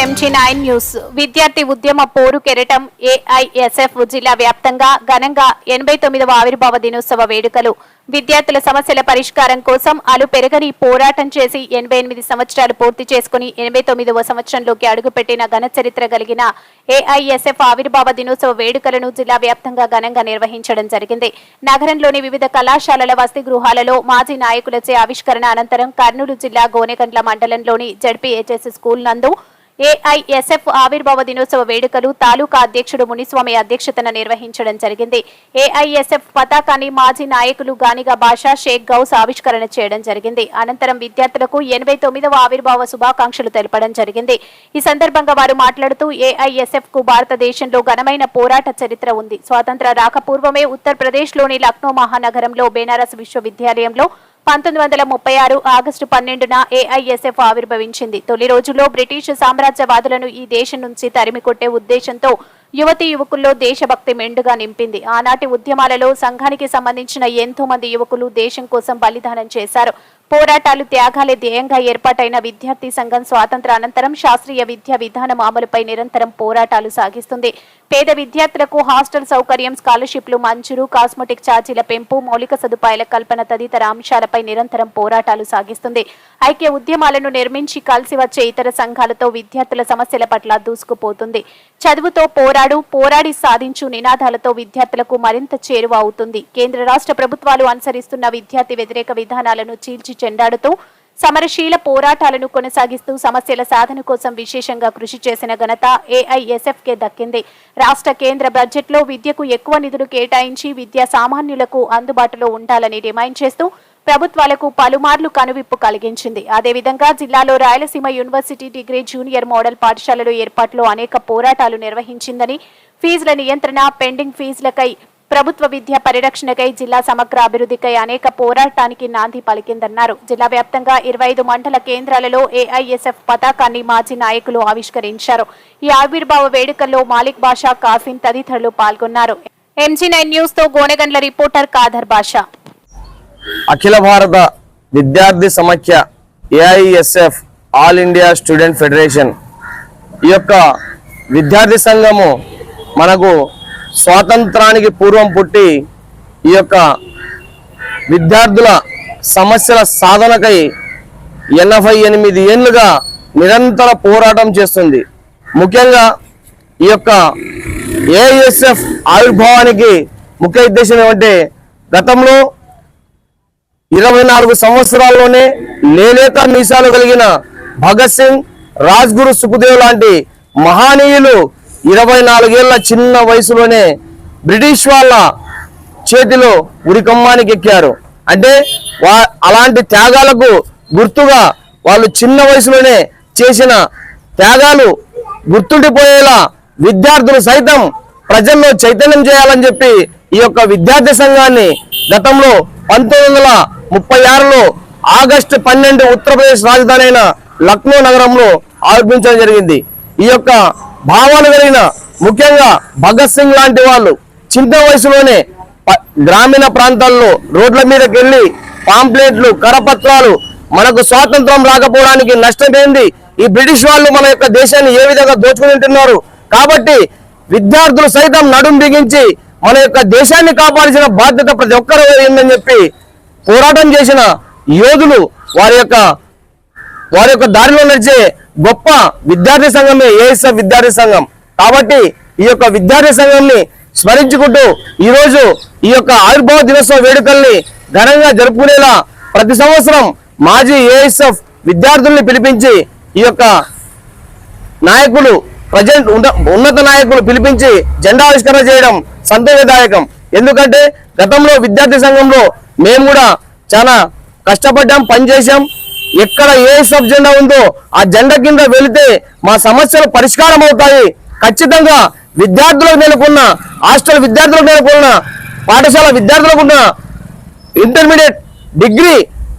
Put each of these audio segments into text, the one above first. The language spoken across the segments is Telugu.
ఎంజీ నైన్ న్యూస్ విద్యార్థి ఉద్యమ పోరు కెరటం ఏఐఎస్ఎఫ్ జిల్లా వ్యాప్తంగా ఘనంగా ఎనభై తొమ్మిదవ ఆవిర్భావ దినోత్సవ వేడుకలు. విద్యార్థుల సమస్యల పరిష్కారం కోసం అలు పెరగని పోరాటం చేసి ఎనభై ఎనిమిది సంవత్సరాలు పూర్తి చేసుకుని ఎనభై తొమ్మిదవ సంవత్సరంలోకి అడుగుపెట్టిన ఘన చరిత్ర కలిగిన ఏఐఎస్ఎఫ్ ఆవిర్భావ దినోత్సవ వేడుకలను జిల్లా వ్యాప్తంగా ఘనంగా నిర్వహించడం జరిగింది. నగరంలోని వివిధ కళాశాలల వసతి గృహాలలో మాజీ నాయకులచే ఆవిష్కరణ అనంతరం కర్నూలు జిల్లా గోనెగండ్ల మండలంలోని జడ్పీహెచ్ఎస్ స్కూల్ నందు ఏఐఎస్ఎఫ్ ఆవిర్భావ దినోత్సవ వేడుకలు తాలూకా అధ్యక్షుడు మునిస్వామి అధ్యక్షతన నిర్వహించడం జరిగింది. ఏఐఎస్ఎఫ్ పతాకాన్ని మాజీ నాయకులు గానిగా బాషా షేక్ గౌస్ ఆవిష్కరణ చేయడం జరిగింది. అనంతరం విద్యార్థులకు ఎనభై తొమ్మిదవ ఆవిర్భావ శుభాకాంక్షలు తెలపడం జరిగింది. ఈ సందర్భంగా వారు మాట్లాడుతూ ఏఐఎస్ఎఫ్కు భారతదేశంలో ఘనమైన పోరాట చరిత్ర ఉంది. స్వాతంత్ర రాకపూర్వమే ఉత్తరప్రదేశ్లోని లక్నో మహానగరంలో బెనారస్ విశ్వవిద్యాలయంలో పంతొమ్మిది వందల ముప్పై ఆరు ఆగస్టు పన్నెండున ఏఐఎస్ఎఫ్ ఆవిర్భవించింది. తొలి రోజుల్లో బ్రిటిష్ సామ్రాజ్యవాదులను ఈ దేశం నుంచి తరిమి కొట్టే ఉద్దేశంతో యువతి యువకుల్లో దేశభక్తి మెండుగా నింపింది. ఆనాటి ఉద్యమాలలో సంఘానికి సంబంధించిన ఎంతో మంది యువకులు దేశం కోసం బలిదానం చేశారు. పోరాటాలు త్యాగాలే ధ్యేయంగా ఏర్పాటైన విద్యార్థి సంఘం స్వాతంత్ర అనంతరం శాస్త్రీయ విద్యా విధానం అమలుపై నిరంతరం పోరాటాలు సాగిస్తుంది. పేద విద్యార్థులకు హాస్టల్ సౌకర్యం స్కాలర్షిప్లు మంజూరు కాస్మెటిక్ ఛార్జీల పెంపు మౌలిక సదుపాయాల కల్పన తదితర అంశాలపై నిరంతరం పోరాటాలు సాగిస్తుంది. ఐక్య ఉద్యమాలను నిర్మించి కలిసి వచ్చే ఇతర సంఘాలతో విద్యార్థుల సమస్యల పట్ల దూసుకుపోతుంది. చదువుతో పోరా పోరాడు పోరాడి సాధించు నినాదాలతో విద్యార్థులకు మరింత చేరువ అవుతుంది. కేంద్ర రాష్ట్ర ప్రభుత్వాలు అనుసరిస్తున్న విద్యార్థి వ్యతిరేక విధానాలను చీల్చి చెండాడుతూ సమరశీల పోరాటాలను కొనసాగిస్తూ సమస్యల సాధన కోసం విశేషంగా కృషి చేసిన ఘనత ఏఐఎస్ఎఫ్ కే దక్కింది. రాష్ట్ర కేంద్ర బడ్జెట్లో విద్యకు ఎక్కువ నిధులు కేటాయించి విద్యా సామాన్యులకు అందుబాటులో ఉండాలని డిమాండ్ చేస్తూ ప్రభుత్వాలకు పలుమార్లు కనువిప్పు కలిగించింది. అదేవిధంగా జిల్లాలో Rayalaseema university degree junior model పాఠశాలలు ఏర్పాటులో అనేక పోరాటాలు నిర్వహించిందని ఫీజుల నియంత్రణ పెండింగ్ ఫీజులకై ప్రభుత్వ విద్యా పరిరక్షణకై జిల్లా సమగ్ర అభివృద్ధికై అనేక పోరాటానికి నాంది పలికిందన్నారు. జిల్లా వ్యాప్తంగా ఇరవై ఐదు మండల కేంద్రాలలో ఏఐఎస్ఎఫ్ పతాకాన్ని మాజీ నాయకులు ఆవిష్కరించారు. ఈ ఆవిర్భావ వేడుకల్లో మాలిక్ బాషా కాఫిన్ తదితరులు పాల్గొన్నారు. ఎంజీ నైన్ న్యూస్తో గోనెగండ్ల రిపోర్టర్ కాదర్ బాషా. అఖిల భారత విద్యార్థి సమాఖ్య AISF all India student federation ఈ యొక్క విద్యార్థి సంఘము మనకు స్వాతంత్రానికి పూర్వం పుట్టి ఈ యొక్క విద్యార్థుల సమస్యల సాధనకై ఎనభై ఎనిమిది ఏళ్ళుగా నిరంతర పోరాటం చేస్తుంది. ముఖ్యంగా ఈ యొక్క ఏఎస్ఎఫ్ ఆవిర్భావానికి ముఖ్య ఉద్దేశం ఏమంటే గతంలో ఇరవై నాలుగు సంవత్సరాల్లోనే నేనేత మీసాలు కలిగిన భగత్ సింగ్ రాజ్గురు సుఖదేవ్ లాంటి మహానీయులు ఇరవై నాలుగేళ్ళ చిన్న వయసులోనే బ్రిటిష్ వాళ్ళ చేతిలో ఉరికమ్మానికి ఎక్కారు. అంటే వా అలాంటి త్యాగాలకు గుర్తుగా వాళ్ళు చిన్న వయసులోనే చేసిన త్యాగాలు గుర్తుండిపోయేలా విద్యార్థులు సైతం ప్రజల్లో చైతన్యం చేయాలని చెప్పి ఈ యొక్క విద్యార్థి సంఘాన్ని గతంలో పంతొమ్మిది వందల ముప్పై ఆరులో ఆగస్టు పన్నెండు ఉత్తరప్రదేశ్ రాజధాని అయిన లక్నో నగరంలో ఆవిర్భించడం జరిగింది. ఈ యొక్క భావాలు కలిగిన ముఖ్యంగా భగత్ సింగ్ లాంటి వాళ్ళు చిన్న వయసులోనే ప- గ్రామీణ ప్రాంతాల్లో రోడ్ల మీదకి వెళ్ళి పాంప్లెట్లు కరపత్రాలు మనకు స్వాతంత్రం రాకపోవడానికి నష్టమేంది? ఈ బ్రిటిష్ వాళ్ళు మన యొక్క దేశాన్ని ఏ విధంగా దోచుకుని ఉంటున్నారు? కాబట్టి విద్యార్థులు సైతం నడుం బిగించి మన యొక్క దేశాన్ని కాపాడాల్సిన బాధ్యత ప్రతి ఒక్కరూ ఉందని చెప్పి పోరాటం చేసిన యోధులు వారి యొక్క వారి యొక్క దారిలో నడిచే గొప్ప విద్యార్థి సంఘమే ఏఎస్ఎఫ్ విద్యార్థి సంఘం. కాబట్టి ఈ యొక్క విద్యార్థి సంఘంని స్మరించుకుంటూ ఈరోజు ఈ యొక్క ఆవిర్భావ దినోత్సవ వేడుకల్ని ఘనంగా జరుపుకునేలా ప్రతి సంవత్సరం మాజీ ఏఎస్ఎఫ్ విద్యార్థుల్ని పిలిపించి ఈ యొక్క నాయకులు ప్రజెంట్ ఉన్న- ఉన్నత నాయకులు పిలిపించి జెండా ఆవిష్కరణ చేయడం సంతోషదాయకం. ఎందుకంటే గతంలో విద్యార్థి సంఘంలో మేము కూడా చాలా కష్టపడ్డాం పనిచేసాం ఎక్కడ ఏ సబ్ జెండా ఉందో ఆ జెండా కింద వెళితే మా సమస్యలు పరిష్కారం అవుతాయి. ఖచ్చితంగా విద్యార్థులకు నెలకొన్న హాస్టల్ విద్యార్థులకు నెలకొన్న పాఠశాల విద్యార్థులకు ఉన్న ఇంటర్మీడియట్ డిగ్రీ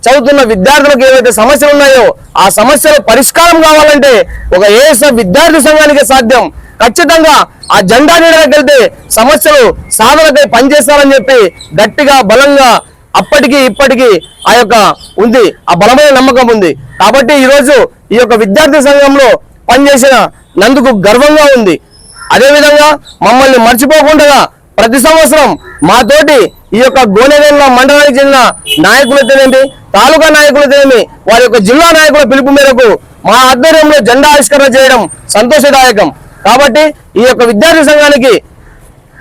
చదువుతున్న విద్యార్థులకు ఏవైతే సమస్యలు ఉన్నాయో ఆ సమస్యలు పరిష్కారం కావాలంటే ఒక ఏఎస్ఎఫ్ విద్యార్థి సంఘానికి సాధ్యం. ఖచ్చితంగా ఆ జెండా నీడకెళ్తే సమస్యలు సాధనకై పనిచేస్తారని చెప్పి గట్టిగా బలంగా అప్పటికి ఇప్పటికి ఆ యొక్క ఉంది ఆ బలమైన నమ్మకం ఉంది. కాబట్టి ఈరోజు ఈ యొక్క విద్యార్థి సంఘంలో పనిచేసిన నందుకు గర్వంగా ఉంది. అదేవిధంగా మమ్మల్ని మర్చిపోకుండా ప్రతి సంవత్సరం మాతోటి ఈ యొక్క గోనెగంగ మండలానికి చెందిన నాయకులతోనేమి తాలూకా నాయకులతోనేమి వారి యొక్క జిల్లా నాయకుల పిలుపు మేరకు మా ఆధ్వర్యంలో జెండా ఆవిష్కరణ చేయడం సంతోషదాయకం. కాబట్టి ఈ యొక్క విద్యార్థి సంఘానికి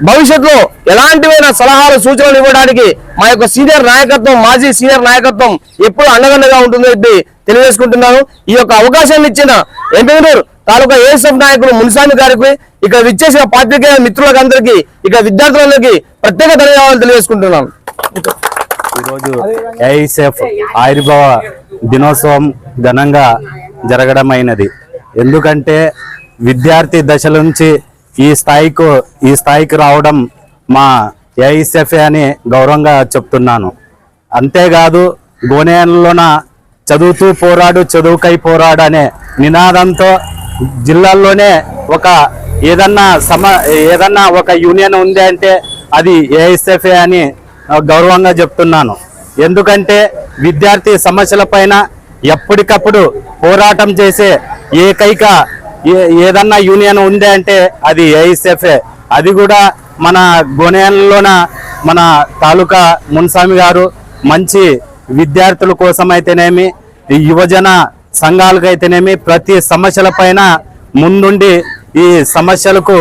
భవిష్యత్తులో ఎలాంటివైన సలహాలు సూచనలు ఇవ్వడానికి మా యొక్క సీనియర్ నాయకత్వం మాజీ సీనియర్ నాయకత్వం ఎప్పుడు అండగండగా ఉంటుందని చెప్పి తెలియజేసుకుంటున్నాను. ఈ యొక్క అవకాశాన్ని ఇచ్చిన ఎంపీనూరు తాలూకా ఏఎస్ఎఫ్ నాయకులు మున్సామి గారికి ఇక్కడ విచ్చేసిన పాత్రికేయ మిత్రులకందరికీ ఇక్కడ విద్యార్థులందరికీ ప్రత్యేక ధన్యవాదాలు తెలియజేసుకుంటున్నాను. ఈరోజు ఏఐసెఫ్ ఆయుర్భవ దినోత్సవం ఘనంగా జరగడమైనది. ఎందుకంటే విద్యార్థి దశ నుంచి ఈ స్థాయికు ఈ స్థాయికి రావడం మా ఏఐసెఫ్ అని గౌరవంగా చెప్తున్నాను. అంతేకాదు గోనేలోన చదువుతూ పోరాడు చదువుకై పోరాడు అనే నినాదంతో జిల్లాల్లోనే ఒక ఏదన్నా సమ ఏదన్నా ఒక యూనియన్ ఉంది అంటే అది ఏఎస్ఎఫ్ఏ అని గౌరవంగా చెప్తున్నాను. ఎందుకంటే విద్యార్థి సమస్యల పైన ఎప్పటికప్పుడు పోరాటం చేసే ఏకైక ఏదన్నా యూనియన్ ఉంది అంటే అది ఏఎస్ఎఫ్ఏ అది కూడా మన గోనేలోన మన తాలూకా మున్స్వామి గారు మంచి విద్యార్థుల కోసం అయితేనేమి యువజన సంఘాలకైతేనేమి ప్రతి సమస్యల పైన ముందుండి ఈ సమస్యలకు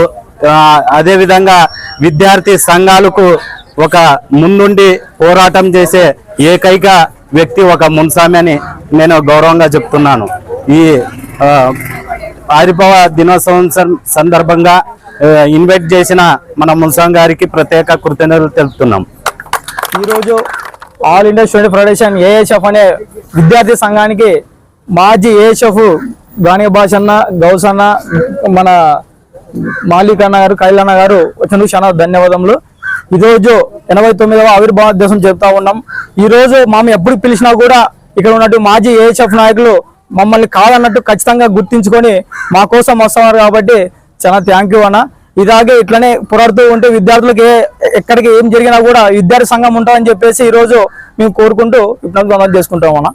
అదేవిధంగా విద్యార్థి సంఘాలకు ఒక ముందుండి పోరాటం చేసే ఏకైక వ్యక్తి ఒక మున్సామి అని నేను గౌరవంగా చెప్తున్నాను. ఈ ఆ, దినోత్సవం సందర్భంగా ఇన్వైట్ చేసిన మన మున్సాం గారికి ప్రత్యేక కృతజ్ఞతలు తెలుపుతున్నాం. ఈరోజు all India student federation ASF అనే విద్యార్థి సంఘానికి మాజీ ఏఎస్ఎఫ్ గాని భాషన్న గౌసన్న మన మాలిక్ అన్న గారు కైలన్న గారు వచ్చినందుకు చాలా ధన్యవాదములు. ఈరోజు ఎనభై తొమ్మిదవ ఆవిర్భావ దివసం చెప్తా ఉన్నాం. ఈరోజు రోజు ఎప్పుడు పిలిచినా కూడా ఇక్కడ ఉన్నట్టు మాజీ ఏఎస్ఎఫ్ నాయకులు మమ్మల్ని కాదన్నట్టు ఖచ్చితంగా గుర్తించుకొని మా కోసం వస్తున్నారు కాబట్టి చాలా థ్యాంక్ యూ అన్న. ఇలాగే ఇట్లనే పోరాడుతూ ఉంటే విద్యార్థులకు ఏ ఎక్కడికి ఏం జరిగినా కూడా విద్యార్థి సంఘం ఉంటుందని చెప్పేసి ఈరోజు మేము కోరుకుంటూ ఇప్పుడు చేసుకుంటాం అన్న.